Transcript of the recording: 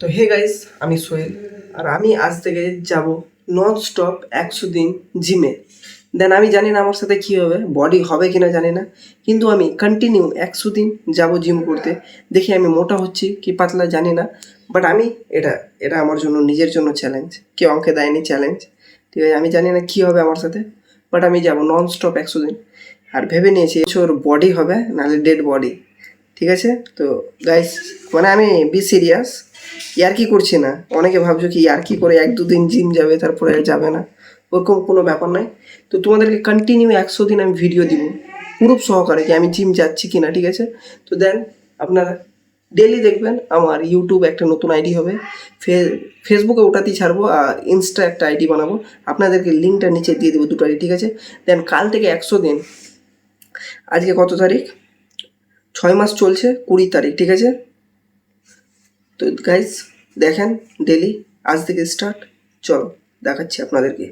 তো hey guys, আমি সোহেল আর আমি আজ থেকে যাব নন স্টপ একশো দিন জিমে। দেন আমি জানি না আমার সাথে কী হবে, বডি হবে কি না জানি না, কিন্তু আমি কন্টিনিউ একশো দিন যাব জিম করতে। দেখি আমি মোটা হচ্ছি কি পাতলা জানি না বাট আমি এটা এটা আমার জন্য, নিজের জন্য চ্যালেঞ্জ কেউ আমাকে দেয়নি চ্যালেঞ্জ ঠিক আছে, আমি জানি না কী হবে আমার সাথে বাট আমি যাব নন স্টপ একশো দিন। আর ভেবে নিয়েছি ওর বডি হবে, নাহলে ডেড বডি ঠিক আছে? তো গাইস মানে আমি বি সিরিয়াস ইয়ার্কি করছি না? অনেকে ভাবছ কি ইয়ার্কি করে এক দুদিন জিম যাবে, তারপরে আর যাবে না? ওরকম কোনো ব্যাপার নাই। তো তোমাদেরকে কন্টিনিউ একশো দিন আমি ভিডিও দিব। প্রুফ সহকারে যে আমি জিম যাচ্ছি কি না ঠিক আছে? তো দেন আপনারা ডেলি দেখবেন আমার ইউটিউব একটা নতুন আইডি হবে। ফেসবুকে ওটাতেই ছাড়বো, আর ইনস্টা একটা আইডি বানাবো। আপনাদেরকে লিঙ্কটা নিচে দিয়ে দেবো দুটো ঠিক আছে? দেন কাল থেকে একশো দিন। আজকে কত তারিখ? ছয় মাস চলছে, কুড়ি তারিখ, ঠিক আছে? তো গাইস দেখেন ডেলি আজ থেকে স্টার্ট চলো দেখাচ্ছি আপনাদেরকে।